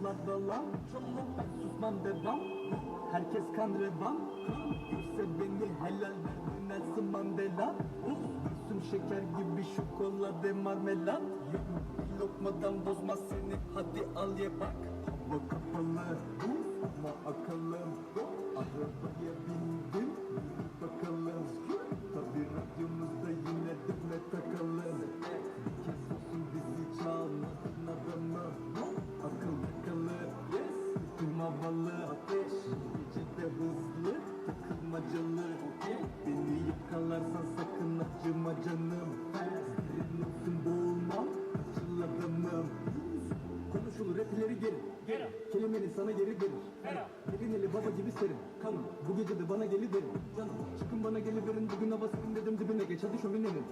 yollarda lan Susmam devam. Herkes kan revan. Görse beni helal Nelson Mandela Gülsüm şeker gibi şokolade marmelat. Bir lokmadan bozmaz seni Hadi al ye bak Havalı Ateş Gecede hızlı Takılmacalı Beni yakalarsan sakın acıma canım. Olsun boğulmam Açıl adamım Konuşulur hep ileri geri Kelimenin sana geri verir Gelin eli baba gibi serin. Kanım bu gece de bana geliverin Canım çıkın bana geliverin Bugün hava serin dedim. Dibine geç. Hadi şöminenin